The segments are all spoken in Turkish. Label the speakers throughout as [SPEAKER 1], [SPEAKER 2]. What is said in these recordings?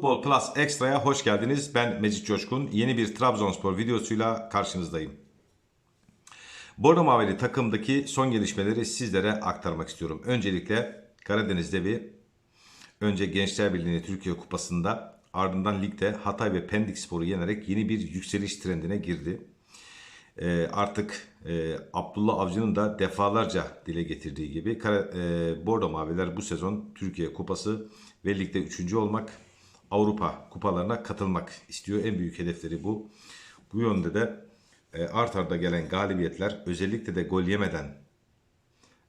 [SPEAKER 1] Futbol Plus Extra'ya hoş geldiniz. Ben Mecit Coşkun. Yeni bir Trabzonspor videosuyla karşınızdayım. Bordo Mavili takımdaki son gelişmeleri sizlere aktarmak istiyorum. Öncelikle Karadeniz Devi önce Gençler Birliği Türkiye Kupası'nda ardından ligde Hatay ve Pendik Spor'u yenerek yeni bir yükseliş trendine girdi. Ee, artık e, Abdullah Avcı'nın da defalarca dile getirdiği gibi Kara, e, Bordo Maviler bu sezon Türkiye Kupası ve ligde 3. olmak, Avrupa kupalarına katılmak istiyor. En büyük hedefleri bu. Bu yönde de e, art arda gelen galibiyetler özellikle de gol yemeden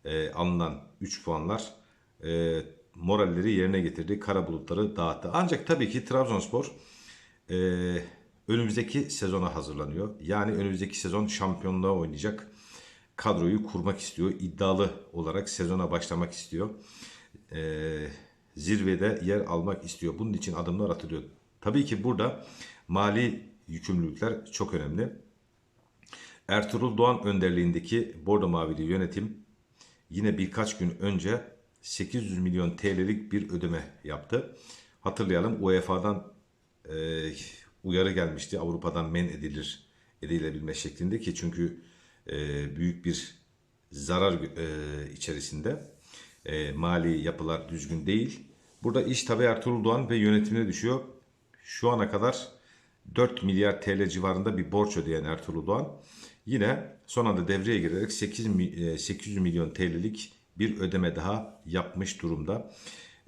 [SPEAKER 1] e, alınan 3 puanlar e, moralleri yerine getirdi. Kara bulutları dağıttı. Ancak tabii ki Trabzonspor e, önümüzdeki sezona hazırlanıyor. Yani önümüzdeki sezon şampiyonluğa oynayacak kadroyu kurmak istiyor. İddialı olarak sezona başlamak istiyor. E, zirvede yer almak istiyor. Bunun için adımlar atılıyor. Tabii ki burada mali yükümlülükler çok önemli. Ertuğrul Doğan önderliğindeki Bordo Mavili yönetim yine birkaç gün önce 800 milyon TL'lik bir ödeme yaptı. Hatırlayalım UEFA'dan e, uyarı gelmişti. Avrupa'dan men edilir edilebilme şeklinde ki çünkü e, büyük bir zarar e, içerisinde e, mali yapılar düzgün değil. Burada iş tabi Ertuğrul Doğan ve yönetimine düşüyor. Şu ana kadar 4 milyar TL civarında bir borç ödeyen Ertuğrul Doğan yine son anda devreye girerek 8 mi- e, 800 milyon TL'lik bir ödeme daha yapmış durumda.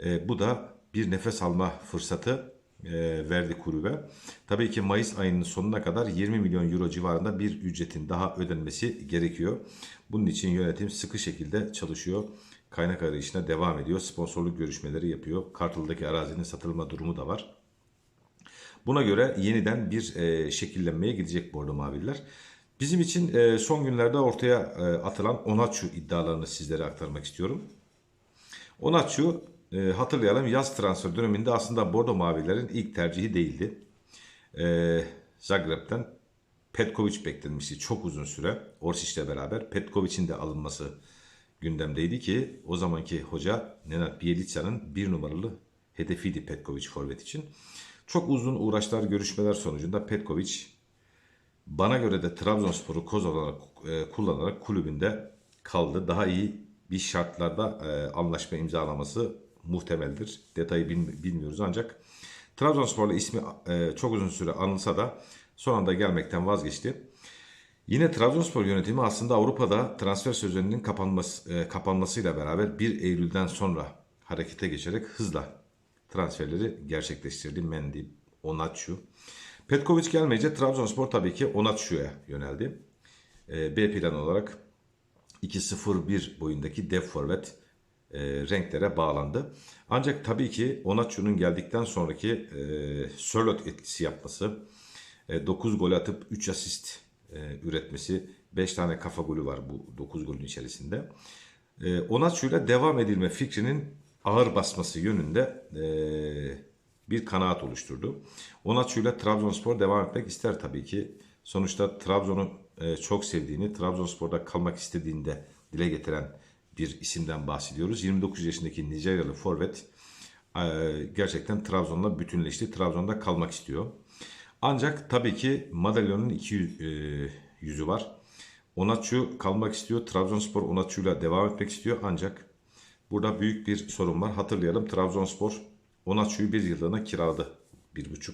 [SPEAKER 1] E, bu da bir nefes alma fırsatı e, verdi kulübe. Tabii ki Mayıs ayının sonuna kadar 20 milyon euro civarında bir ücretin daha ödenmesi gerekiyor. Bunun için yönetim sıkı şekilde çalışıyor. Kaynak arayışına devam ediyor. Sponsorluk görüşmeleri yapıyor. Kartal'daki arazinin satılma durumu da var. Buna göre yeniden bir e, şekillenmeye gidecek Bordo Maviller. Bizim için e, son günlerde ortaya e, atılan Onaçu iddialarını sizlere aktarmak istiyorum. Onaçu e, hatırlayalım yaz transfer döneminde aslında Bordo Mavilerin ilk tercihi değildi. E, Zagreb'den Petkovic beklenmişti çok uzun süre. Orsic'le beraber Petkovic'in de alınması gündemdeydi ki o zamanki hoca Nenad Bielica'nın bir numaralı hedefiydi Petkovic forvet için. Çok uzun uğraşlar, görüşmeler sonucunda Petkovic bana göre de Trabzonspor'u koz olarak e, kullanarak kulübünde kaldı. Daha iyi bir şartlarda e, anlaşma imzalaması muhtemeldir. Detayı bil- bilmiyoruz ancak Trabzonspor'la ismi e, çok uzun süre anılsa da son anda gelmekten vazgeçti. Yine Trabzonspor yönetimi aslında Avrupa'da transfer sözlerinin kapanması, e, kapanmasıyla beraber 1 Eylül'den sonra harekete geçerek hızla transferleri gerçekleştirdi. Mendy, Onaçu. Petkovic gelmeyince Trabzonspor tabii ki Onaçu'ya yöneldi. E, B plan olarak 2-0-1 boyundaki dev forvet e, renklere bağlandı. Ancak tabii ki Onaçu'nun geldikten sonraki e, Sörloth etkisi yapması, e, 9 gol atıp 3 asist e, üretmesi, 5 tane kafa golü var bu 9 golün içerisinde. E, Onaçu'yla devam edilme fikrinin ağır basması yönünde e, bir kanaat oluşturdu. Onaçu'yla Trabzonspor devam etmek ister tabii ki. Sonuçta Trabzon'u e, çok sevdiğini, Trabzonspor'da kalmak istediğini de dile getiren bir isimden bahsediyoruz. 29 yaşındaki Nijeryalı forvet e, gerçekten Trabzon'la bütünleşti. Trabzon'da kalmak istiyor. Ancak tabii ki madalyonun iki e, yüzü var. Onaçu kalmak istiyor. Trabzonspor Onaçu'yla devam etmek istiyor. Ancak burada büyük bir sorun var. Hatırlayalım Trabzonspor Onaçu'yu bir yıllığına kiraladı. 1,5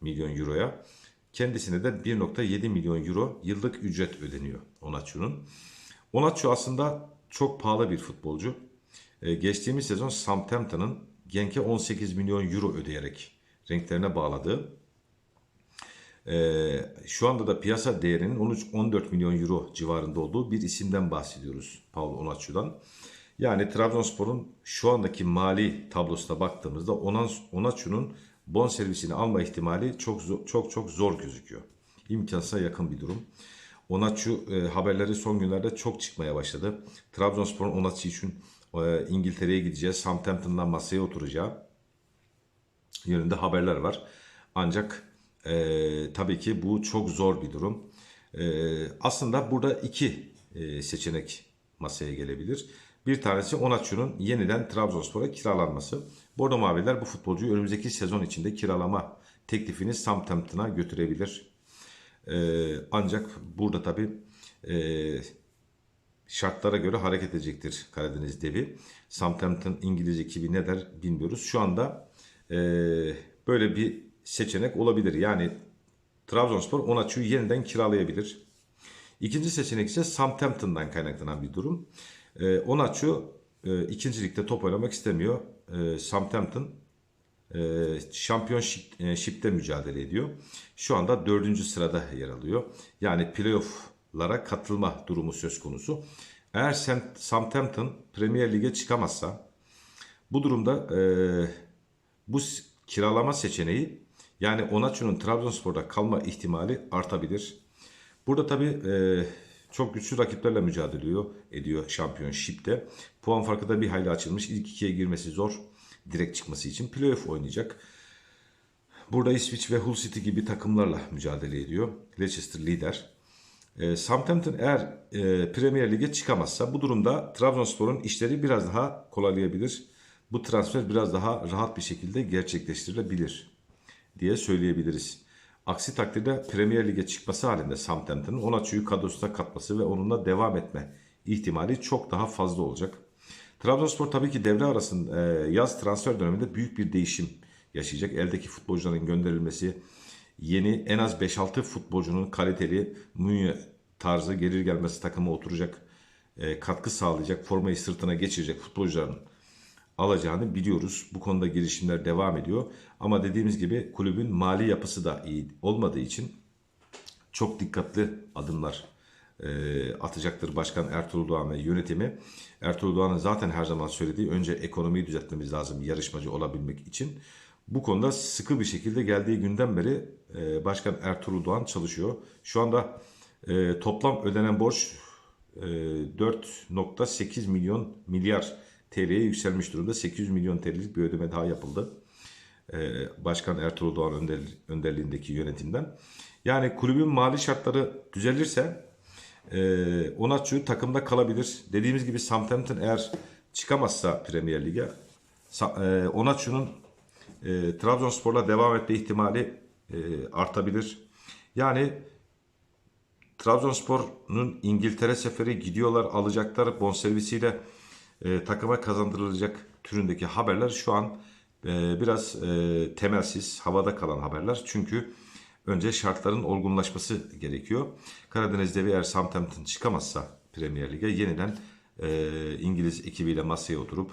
[SPEAKER 1] milyon euroya. Kendisine de 1.7 milyon euro yıllık ücret ödeniyor Onaçu'nun. Onaçu aslında çok pahalı bir futbolcu. Ee, geçtiğimiz sezon Southampton'ın Genk'e 18 milyon euro ödeyerek renklerine bağladığı şu anda da piyasa değerinin 13-14 milyon euro civarında olduğu bir isimden bahsediyoruz Paul Onaçu'dan. Yani Trabzonspor'un şu andaki mali tablosuna baktığımızda Onaçu'nun bonservisini alma ihtimali çok çok çok zor gözüküyor. İmkansıza yakın bir durum. Onaçu e, haberleri son günlerde çok çıkmaya başladı. Trabzonspor'un Onaçu için e, İngiltere'ye gideceği, Southampton'dan masaya oturacağı yönünde haberler var. Ancak e, tabii ki bu çok zor bir durum. E, aslında burada iki e, seçenek masaya gelebilir. Bir tanesi Onaçu'nun yeniden Trabzonspor'a kiralanması. Bordo Maviler bu futbolcuyu önümüzdeki sezon içinde kiralama teklifini Southampton'a götürebilir. Ee, ancak burada tabii e, şartlara göre hareket edecektir Karadeniz devi. Southampton İngiliz ekibi ne der bilmiyoruz. Şu anda e, böyle bir seçenek olabilir. Yani Trabzonspor Onaçu'yu yeniden kiralayabilir. İkinci seçenek ise Southampton'dan kaynaklanan bir durum. E, Onaçu e, ikinci top oynamak istemiyor. E, Southampton e, Championship'te mücadele ediyor. Şu anda dördüncü sırada yer alıyor. Yani playoff'lara katılma durumu söz konusu. Eğer Southampton Premier Lig'e çıkamazsa bu durumda e, bu kiralama seçeneği yani Onaçu'nun Trabzonspor'da kalma ihtimali artabilir. Burada tabii e, çok güçlü rakiplerle mücadele ediyor, ediyor Championship'te. Puan farkı da bir hayli açılmış. İlk ikiye girmesi zor. Direkt çıkması için playoff oynayacak. Burada İsviç ve Hull City gibi takımlarla mücadele ediyor. Leicester lider. E, Southampton eğer e, Premier Lig'e çıkamazsa bu durumda Trabzonspor'un işleri biraz daha kolaylayabilir. Bu transfer biraz daha rahat bir şekilde gerçekleştirilebilir diye söyleyebiliriz. Aksi takdirde Premier Lig'e çıkması halinde Southampton'ın Onaçu'yu kadrosuna katması ve onunla devam etme ihtimali çok daha fazla olacak. Trabzonspor tabii ki devre arasında e, yaz transfer döneminde büyük bir değişim yaşayacak. Eldeki futbolcuların gönderilmesi, yeni en az 5-6 futbolcunun kaliteli Münye tarzı gelir gelmesi takıma oturacak, e, katkı sağlayacak, formayı sırtına geçirecek futbolcuların alacağını biliyoruz. Bu konuda girişimler devam ediyor. Ama dediğimiz gibi kulübün mali yapısı da iyi olmadığı için çok dikkatli adımlar e, atacaktır Başkan Ertuğrul Doğan ve yönetimi. Ertuğrul Doğan'ın zaten her zaman söylediği önce ekonomiyi düzeltmemiz lazım yarışmacı olabilmek için. Bu konuda sıkı bir şekilde geldiği günden beri e, Başkan Ertuğrul Doğan çalışıyor. Şu anda e, toplam ödenen borç e, 4.8 milyon milyar TL'ye yükselmiş durumda. 800 milyon TL'lik bir ödeme daha yapıldı. Ee, Başkan Ertuğrul Doğan önder, önderliğindeki yönetimden. Yani kulübün mali şartları düzelirse e, Onaçu takımda kalabilir. Dediğimiz gibi Southampton eğer çıkamazsa Premier Lig'e e, Onaçu'nun e, Trabzonspor'la devam etme ihtimali artabilir. Yani Trabzonspor'un İngiltere seferi gidiyorlar alacaklar bonservisiyle e, takıma kazandırılacak türündeki haberler şu an e, biraz e, temelsiz, havada kalan haberler. Çünkü önce şartların olgunlaşması gerekiyor. Karadeniz Devi eğer Southampton çıkamazsa Premier Lig'e yeniden e, İngiliz ekibiyle masaya oturup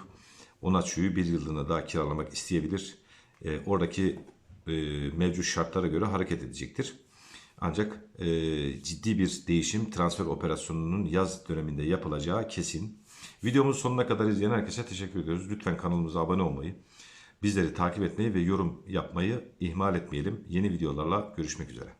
[SPEAKER 1] Onaçu'yu bir yıllığına daha kiralamak isteyebilir. E, oradaki e, mevcut şartlara göre hareket edecektir. Ancak e, ciddi bir değişim transfer operasyonunun yaz döneminde yapılacağı kesin. Videomuzun sonuna kadar izleyen herkese teşekkür ediyoruz. Lütfen kanalımıza abone olmayı, bizleri takip etmeyi ve yorum yapmayı ihmal etmeyelim. Yeni videolarla görüşmek üzere.